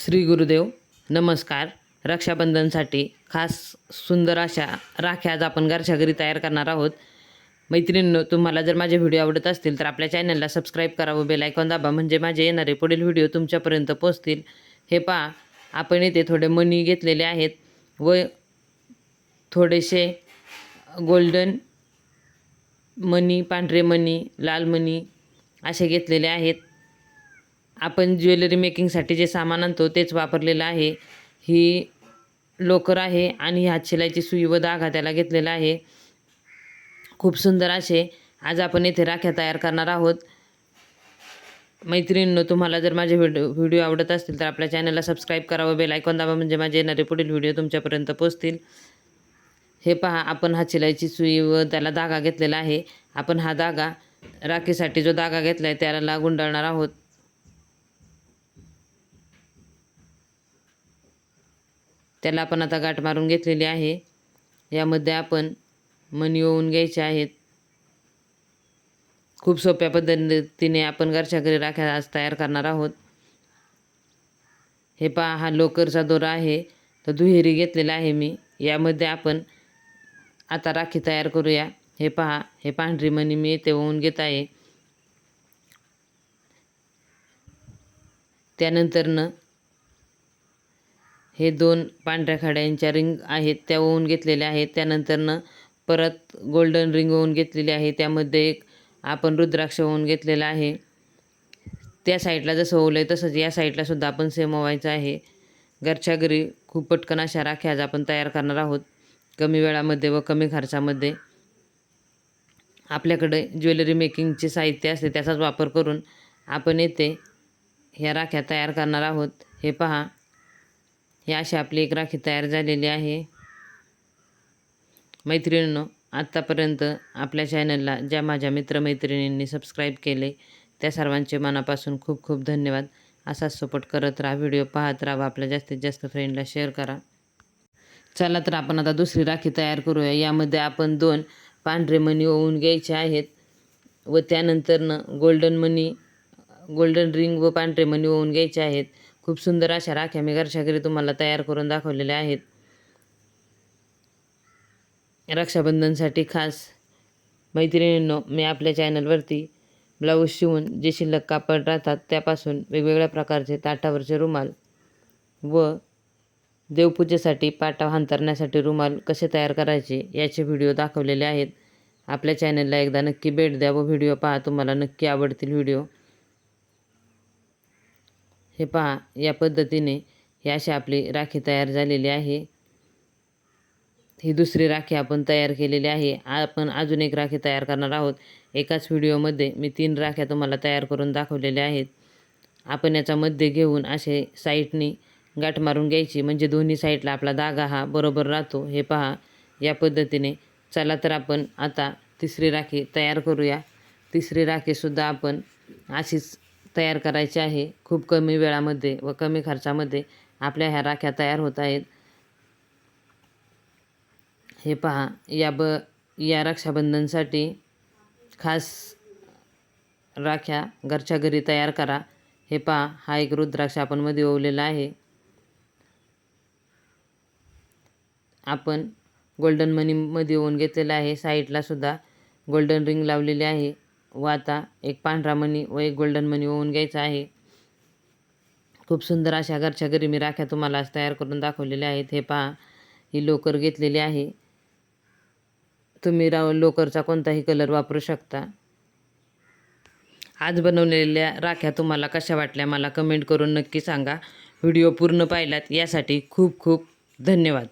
श्री गुरुदेव नमस्कार. रक्षाबंधनसाठी खास सुंदर अशा राख्या आज आपण घरच्या घरी तयार करणार आहोत. मैत्रिणींनो तुम्हाला जर माझे व्हिडिओ आवडत असतील तर आपल्या चॅनलला सबस्क्राईब करावं बेल आयकॉन दाबा म्हणजे माझे येणारे पुढील व्हिडिओ तुमच्यापर्यंत पोहोचतील. हे पहा आपण इथे थोडे मणी घेतलेले आहेत व थोडेसे गोल्डन मणी पांढरे मणी लाल मणी असे घेतलेले आहेत. आपण ज्वेलरी मेकिंगसाठी जे सामान आणतो तेच वापरलेलं आहे. ही लोकर आहे आणि हात शिलाईची सुई व धागा त्याला घेतलेला आहे. खूप सुंदर असे. आज आपण येथे राख्या तयार करणार आहोत. मैत्रिणींनो तुम्हाला जर माझे व्हिडिओ व्हिडिओ आवडत असतील तर आपल्या चॅनलला सबस्क्राईब करावं बेल आयकॉन दाबा म्हणजे माझे येणारे पुढील व्हिडिओ तुमच्यापर्यंत पोहोचतील. हे पहा आपण हात शिलाईची सुई व त्याला धागा घेतलेला आहे. आपण हा धागा राखीसाठी जो धागा घेतला आहे त्याला गुंडाळणार आहोत. त्याला आपण आता गाठ मारून घेतलेली आहे. यामध्ये आपण मणी ओवून घ्यायचे आहेत. खूप सोप्या पद्धतीने आपण घरच्या घरी राख्या आज तयार करणार आहोत. हे पहा हा लोकरचा दोरा आहे. तर दुहेरी घेतलेला आहे मी. यामध्ये आपण आता राखी तयार करूया. हे पहा हे पांढरी मणी मी येथे ओवून घेत आहे. त्यानंतरनं हे दोन पांढऱ्या खाड्यांच्या रिंग आहेत त्या ओवून घेतलेल्या आहेत. त्यानंतरनं परत गोल्डन रिंग ओवून घेतलेली आहे. त्यामध्ये एक आपण रुद्राक्ष ओवून घेतलेला आहे. त्या साईडला जसं ओवलं आहे तसंच या साईडलासुद्धा आपण सेम ओवायचं आहे. घरच्या घरी खूप पटकन अशा राख्या आज आपण तयार करणार आहोत. कमी वेळामध्ये व कमी खर्चामध्ये. आपल्याकडे ज्वेलरी मेकिंगचे साहित्य असते त्याचाच वापर करून आपण येथे ह्या राख्या तयार करणार आहोत. हे पहा. ही अशी आपली एक राखी तयार झालेली आहे. मैत्रिणींनो आत्तापर्यंत आपल्या चॅनलला ज्या माझ्या मित्रमैत्रिणींनी सबस्क्राईब केले त्या सर्वांचे मनापासून खूप खूप धन्यवाद. असाच सपोर्ट करत राहा व्हिडिओ पाहत राहा आपल्या जास्तीत जास्त फ्रेंडला शेअर करा. चला तर आपण आता दुसरी राखी तयार करूया. यामध्ये आपण दोन पांढरे मणी ओवून घ्यायचे आहेत व त्यानंतरनं गोल्डन मनी गोल्डन रिंग व पांढरे मणी ओवून घ्यायचे आहेत. खूप सुंदर अशा राख्या मी घरच्या घरी तुम्हाला तयार करून दाखवलेल्या आहेत. रक्षाबंधनसाठी खास मैत्रिणींनो मी आपल्या चॅनलवरती ब्लाऊज शिवून जे शिल्लक कापड राहतात त्यापासून वेगवेगळ्या प्रकारचे ताटावरचे रुमाल व देवपूजेसाठी पाटा हांतरण्यासाठी रुमाल कसे तयार करायचे याचे व्हिडिओ दाखवलेले आहेत. आपल्या चॅनलला एकदा नक्की भेट द्या व व्हिडिओ पहा तुम्हाला नक्की आवडतील व्हिडिओ. हे पहा या पद्धतीने ही अशी आपली राखी तयार झालेली आहे. ही दुसरी राखी आपण तयार केलेली आहे. आपण अजून एक राखी तयार करणार आहोत. एकाच व्हिडिओमध्ये मी तीन राख्या तुम्हाला तयार करून दाखवलेल्या आहेत. आपण याचा मध्ये घेऊन असे साईडनी गाठ मारून घ्यायची. म्हणजे दोन्ही साईडला आपला धागा हा बरोबर राहतो. हे पहा या पद्धतीने. चला तर आपण आता तिसरी राखी तयार करूया. तिसरी राखीसुद्धा आपण अशीच तयार करायची आहे. खूप कमी वेळामध्ये व कमी खर्चामध्ये आपल्या ह्या राख्या तयार होत आहेत. हे पहा या ब या रक्षाबंधनसाठी खास राख्या घरच्या घरी तयार करा. हे पहा हा एक रुद्राक्ष आपण मध्ये ओवलेला आहे. आपण गोल्डन मनीमध्ये ओवून घेतलेला आहे. साईडला सुद्धा गोल्डन रिंग लावलेली आहे. व आता एक पांढरा मणी व एक गोल्डन मणी ओवून घ्यायचा आहे. खूप सुंदर अशा घरच्या घरी मी राख्या तुम्हाला आज तयार करून दाखवलेल्या आहेत. हे पहा ही लोकर घेतलेली आहे. तुम्ही राव लोकरचा कोणताही कलर वापरू शकता. आज बनवलेल्या राख्या तुम्हाला कशा वाटल्या मला कमेंट करून नक्की सांगा. व्हिडिओ पूर्ण पाहिलात यासाठी खूप खूप धन्यवाद.